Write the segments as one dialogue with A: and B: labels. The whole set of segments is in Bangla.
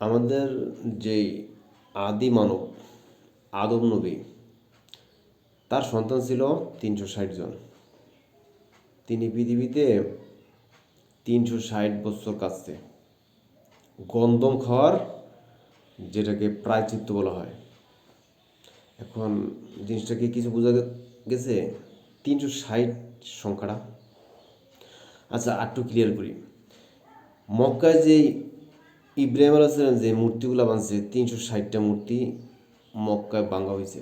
A: আমাদের যেই আদি মানব, আদম নবী, তার সন্তান ছিল তিনশো ষাট জন। তিনি পৃথিবীতে তিনশো ষাট বছর কাছে গন্ধম খাওয়ার, যেটাকে প্রায়চিত্ত বলা হয়। এখন জিনিসটাকে কিছু বোঝা গেছে, তিনশো ষাট সংখ্যাটা। আচ্ছা আরেকটু ক্লিয়ার করি। মক্কায় যে ইব্রাহিম আলাইসালাম যে মূর্তিগুলো বানছে, তিনশো ষাটটা মূর্তি মক্কায় বাঙ্গা হয়েছে।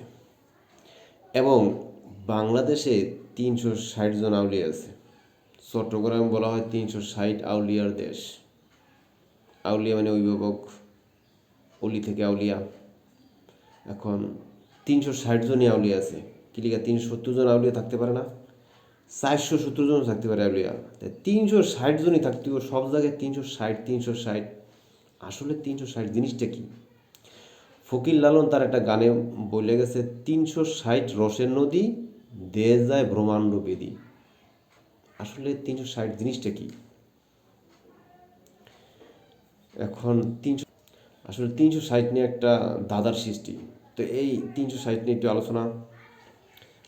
A: এবং বাংলাদেশে তিনশো ষাট জন আউলিয়া আছে। চট্টগ্রাম বলা হয় তিনশো ষাট আউলিয়ার দেশ। আউলিয়া মানে অভিভাবক, অলি থেকে আউলিয়া। এখন তিনশো ষাট জনই আউলিয়া আছে। কিলিকা তিনশো সত্তর জন আউলিয়া থাকতে পারে না? চারশো সত্তর জন থাকতে পারে আউলিয়া। তাই তিনশো ষাট জনই থাকতে সব জায়গায় তিনশো ষাট তিনশো ষাট। আসলে তিনশো ষাট জিনিসটা কি? ফকির লালন তার একটা গানে বলে গেছে, তিনশো ষাট রসের নদী দেয়ে যায় ব্রহ্মাণ্ড বেদি। আসলে তিনশো ষাট জিনিসটা কি? এখন তিনশো, আসলে তিনশো ষাট নিয়ে একটা দাদার সৃষ্টি। তো এই তিনশো ষাট নিয়ে একটু আলোচনা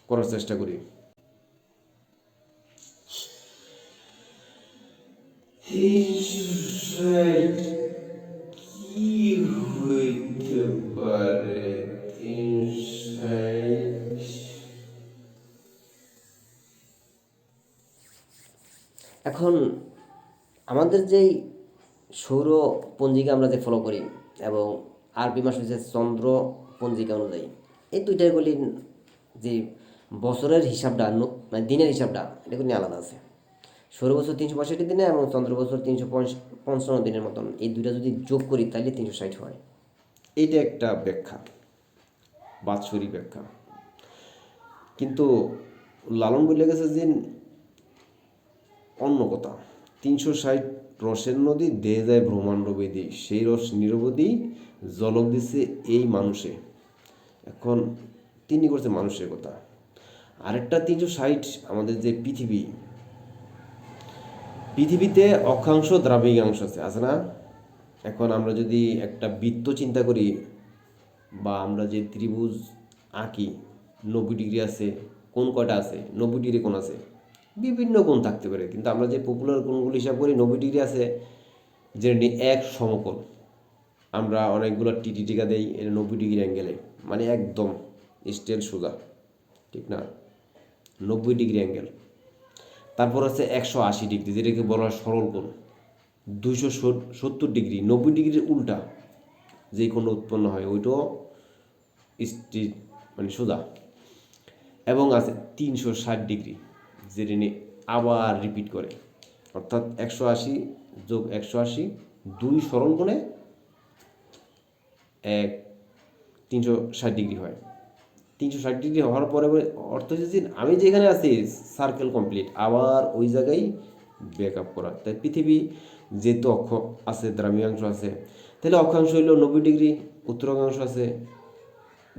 A: করার চেষ্টা করি।
B: এখন আমাদের যেই সৌর পঞ্জিকা আমরা যে ফলো করি এবং আরবি মাস হচ্ছে চন্দ্র পঞ্জিকা অনুযায়ী, এই দুইটাগুলি যে বছরের হিসাবটা মানে দিনের হিসাবটা, এটা কিন্তু আলাদা আছে। সৌর বছর তিনশো পঁয়ষট্টি দিনে এবং চন্দ্র বছর তিনশো পঞ্চান্ন দিনের মতন এই দুইটা যদি যোগ করি তাহলে তিনশো ষাট হয়।
A: এইটা একটা ব্যাখ্যা, বাৎসরিক ব্যাখ্যা। কিন্তু লালন বলে গেছে যে অন্য কথা, তিনশো ষাট রসের নদী দেহে যায় ব্রহ্মাণ্ড বেদি সেই রস নিরবধি জলক দিছে এই মানুষে। এখন তিনি করছে মানুষের কথা। আরেকটা তিনশো ষাট আমাদের যে পৃথিবী পৃথিবীতে অক্ষাংশ দ্রাবিকাংশ আছে আছে না? এখন আমরা যদি একটা বৃত্ত চিন্তা করি বা আমরা যে ত্রিভুজ আঁকি, নব্বই ডিগ্রি আছে, কোন কয়টা আছে? নব্বই ডিগ্রি কোন আছে? বিভিন্ন কোণ থাকতে পারে, কিন্তু আমরা যে পপুলার কোণগুলো হিসাব করি, নব্বই ডিগ্রি আছে যে এক সমকোণ। আমরা অনেকগুলো টিটি টিকা দেই নব্বই ডিগ্রি অ্যাঙ্গেলে মানে একদম স্টেল সোজা, ঠিক না? নব্বই ডিগ্রি অ্যাঙ্গেল তারপর আছে একশো আশি ডিগ্রি, যেটাকে বলা হয় সরল কোণ। দুইশো সত্তর ডিগ্রি, নব্বই ডিগ্রির উল্টা যেই কোণ উৎপন্ন হয়, ওইটাও স্ট্রিট মানে সোজা। এবং আছে তিনশো ষাট ডিগ্রি, যেটা নিয়ে আবার রিপিট করে। অর্থাৎ একশো আশি যোগ একশো আশি, দুই সরল কোণে এক, তিনশো ষাট ডিগ্রি হয়। তিনশো ষাট ডিগ্রি হওয়ার পরে অর্থ হচ্ছে আমি যেখানে আছি সার্কেল কমপ্লিট আবার ওই জায়গায় ব্যাক আপ করা। তাই পৃথিবী যেহেতু অক্ষ আছে দ্রামিয়াংশ আছে, তাহলে অক্ষাংশ হইল নব্বই ডিগ্রি উত্তর অক্ষাংশ আছে,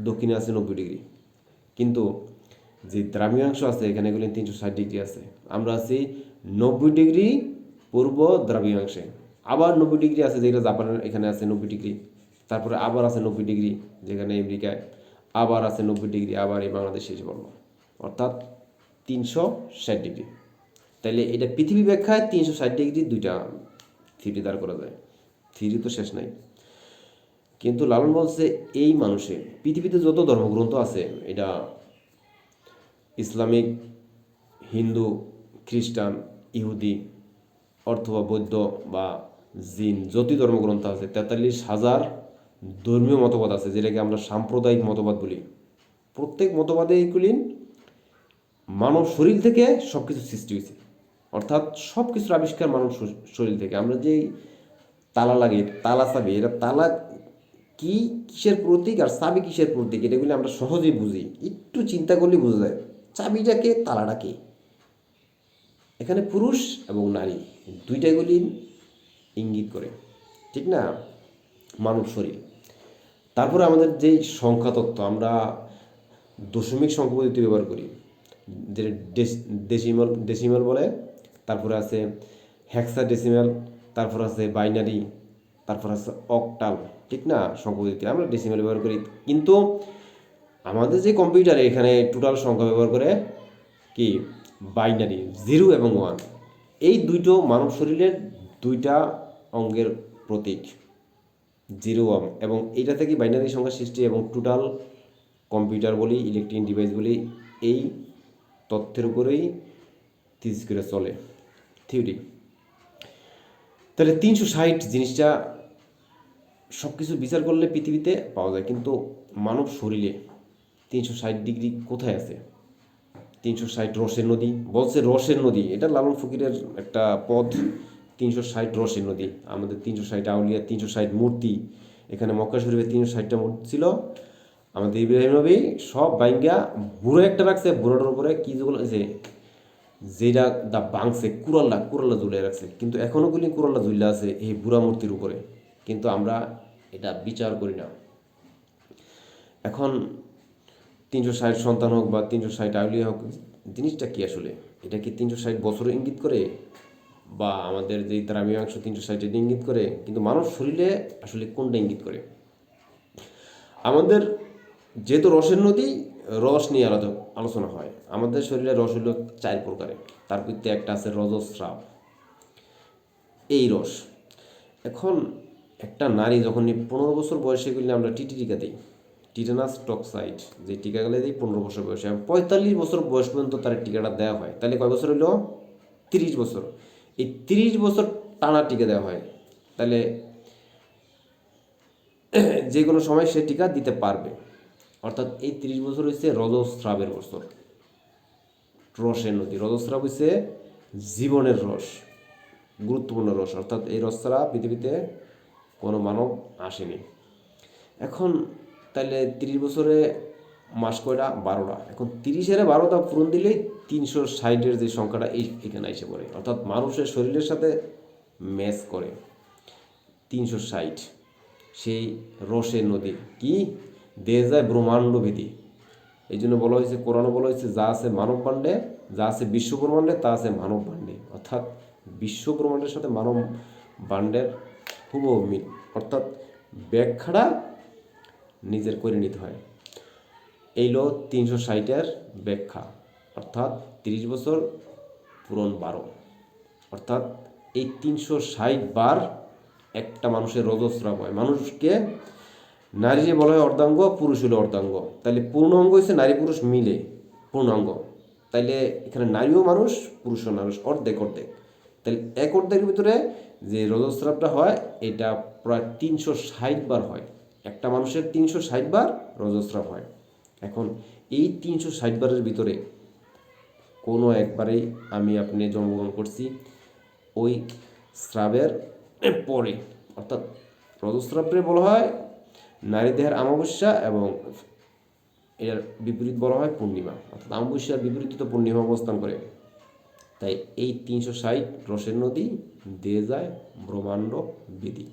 A: দক্ষিণে আছে নব্বই ডিগ্রি। কিন্তু যে দ্রামিয়াংশ আছে, এখানে এগুলি তিনশো ষাট ডিগ্রি আছে। আমরা আছি নব্বই ডিগ্রি পূর্ব দ্রাবিয়াংশে আবার নব্বই ডিগ্রি আছে, যেটা জাপানের এখানে আছে নব্বই ডিগ্রি। তারপরে আবার আছে নব্বই ডিগ্রি, যেখানে আমেরিকায়। আবার আছে নব্বই ডিগ্রি, আবার এই বাংলাদেশে এসে পড়ল অর্থাৎ তিনশো ষাট ডিগ্রি। তাইলে এটা পৃথিবী ব্যাখ্যায় তিনশো ষাট ডিগ্রি দুইটা থিওরি দাঁড় করা যায়। থিওরি তো শেষ নাই। কিন্তু লালন বলছে এই মানুষে, পৃথিবীতে যত ধর্মগ্রন্থ আছে, এটা ইসলামিক, হিন্দু, খ্রিস্টান, ইহুদি অথবা বৌদ্ধ বা জিন, যতই ধর্মগ্রন্থ আছে, তেতাল্লিশ হাজার ধর্মীয় মতবাদ আছে, যেটাকে আমরা সাম্প্রদায়িক মতবাদ বলি। প্রত্যেক মতবাদে এইগুলি মানব শরীর থেকে সব কিছু সৃষ্টি হয়েছে। অর্থাৎ সব কিছুর আবিষ্কার মানব শরীর থেকে। আমরা যেই তালা লাগে তালা চাবি এটা তালা কি কিসের প্রতীক আর চাবি কিসের প্রতীক, এটাগুলি আমরা সহজেই বুঝি। একটু চিন্তা করলে বোঝা যায় চাবিটাকে তালাটাকে এখানে পুরুষ এবং নারী দুইটাগুলি ইঙ্গিত করে। ঠিক না? মানব শরীর। তারপরে আমাদের যেই সংখ্যা তত্ত্ব, আমরা দশমিক সংখ্যা পদ্ধতি ব্যবহার করি, যে ডেসিমাল ডেসিমাল বলে, তারপরে আছে হ্যাক্সা ডেসিমাল তারপর আছে বাইনারি তারপর আছে অকটাল ঠিক না? সংখ্যা পদ্ধতি আমরা ডেসিমেল ব্যবহার করি। কিন্তু আমাদের যে কম্পিউটারে এখানে টোটাল সংখ্যা ব্যবহার করে কি? বাইনারি জিরো এবং ওয়ান এই দুইটো মানব শরীরের দুইটা অঙ্গের প্রতীক। জিরো ওয়ান এবং এইটা থেকে বাইনারি সংখ্যা সৃষ্টি এবং টোটাল কম্পিউটার বলি ইলেকট্রনিক ডিভাইস বলি, এই তথ্যের উপরেই থিস করে চলে থিওরি তাহলে তিনশো ষাট জিনিসটা সব কিছু বিচার করলে পৃথিবীতে পাওয়া যায়, কিন্তু মানব শরীরে তিনশো ষাট ডিগ্রি কোথায় আছে? তিনশো ষাট রসের নদী, বলছে রসের নদী, এটা লালন ফকিরের একটা পথ তিনশো ষাট রসের নদী, আমাদের তিনশো ষাট আউলিয়া, তিনশো ষাট মূর্তি, এখানে মক্কা শরীফে তিনশো ষাটটা মূর্তি ছিল। আমাদের ইব্রাহিম নবী সব বাইঙ্গা বুড়ো একটা রাখছে, বুড়োটার উপরে কি যেগুলো যে যেটা দা বাংছে কুরাল্লা কুরাল্লা ঝুলে রাখছে। কিন্তু এখনও গুলি কুরাল্লা ঝুলে আছে এই বুড়া মূর্তির উপরে। কিন্তু আমরা এটা বিচার করি না। এখন তিনশো ষাট সন্তান হোক বা তিনশো ষাট আউলিয়া হোক, জিনিসটা কি আসলে? এটা কি তিনশো ষাট বছর ইঙ্গিত করে? বা আমাদের যে দ্রামীয়াংশ তিনশো ষাট এটা ইঙ্গিত করে, কিন্তু মানব শরীরে আসলে কোনটা ইঙ্গিত করে? আমাদের যেহেতু রসের নদী, রস নিয়ে আলাদা আলোচনা হয়। আমাদের শরীরে রস হলো চার প্রকারের তার ভিত্তিতে একটা আছে রজস্রাব। এই রস। এখন একটা নারী যখন পনেরো বছর বয়সে গেলে আমরা টিটি টিকা দিই, টিটানাস টক্সাইড, যে টিকাগুলো দিই পনেরো বছর বয়সে। পঁয়তাল্লিশ বছর বয়স পর্যন্ত তার টিকাটা দেওয়া হয়। তাহলে কয় বছর হলো? তিরিশ বছর। এই তিরিশ বছর টানা টিকা দেওয়া হয়, তাহলে যে কোনো সময় সে টিকা দিতে পারবে। অর্থাৎ এই তিরিশ বছর হচ্ছে রজস্রাবের বছর। রসের নদী, রজস্রাব হচ্ছে জীবনের রস, গুরুত্বপূর্ণ রস। অর্থাৎ এই রস পৃথিবীতে কোনো মানব আসেনি। এখন তাহলে তিরিশ বছরে মাস কয়টা? বারোটা। এখন তিরিশের বারোটা পূরণ দিলেই তিনশো ষাটের যে সংখ্যাটা, এই এখানে এসে পড়ে। অর্থাৎ মানুষের শরীরের সাথে ম্যাচ করে তিনশো ষাট। সেই রসের নদী কি? দিয়ে যায় ব্রহ্মাণ্ড ভীতি এই জন্য বলা হয়েছে, কোরআনে বলা হয়েছে, যা আছে মানব পাণ্ডে যা আছে বিশ্ব ব্রহ্মাণ্ডে, তা আছে মানব পাণ্ডে অর্থাৎ বিশ্ব ব্রহ্মাণ্ডের সাথে মানব ব্রহ্মাণ্ডের হুবহু মিল। অর্থাৎ ব্যাখ্যাটা নিজের করে নিতে হয়। এইলো তিনশো ষাটের ব্যাখ্যা, অর্থাৎ তিরিশ বছর পূরণ বারো। অর্থাৎ এই তিনশো ষাট বার একটা মানুষের রজস্রাব হয়। মানুষকে নারী যে বলা হয় অর্ধাঙ্গ, পুরুষ হলো অর্ধাঙ্গ। তাহলে পূর্ণ অঙ্গ হচ্ছে নারী পুরুষ মিলে পূর্ণাঙ্গ তাইলে এখানে নারীও মানুষ, পুরুষও মানুষ, অর্ধেক অর্ধেক। তাহলে এক অর্ধেকের ভিতরে যে রজস্রাবটা হয়, এটা প্রায় তিনশো ষাট বার হয়। একটা মানুষের তিনশো ষাট বার রজস্রাব হয়। এখন এই তিনশো ষাট বারের ভিতরে কোনো একবারেই আমি আপনি জন্মগ্রহণ করছি ওই স্রাবের পরে, অর্থাৎ রজস্রাবকে বলা হয়, নারী দেহের অমাবস্যা এবং এর বিপরীত বলা হয় পূর্ণিমা, অর্থাৎ আমাবস্যার বিপরীতে তো পূর্ণিমা অবস্থান করে। তাই এই তিনশো ষাট রসের নদী দিয়ে যায় ব্রহ্মাণ্ড বিধি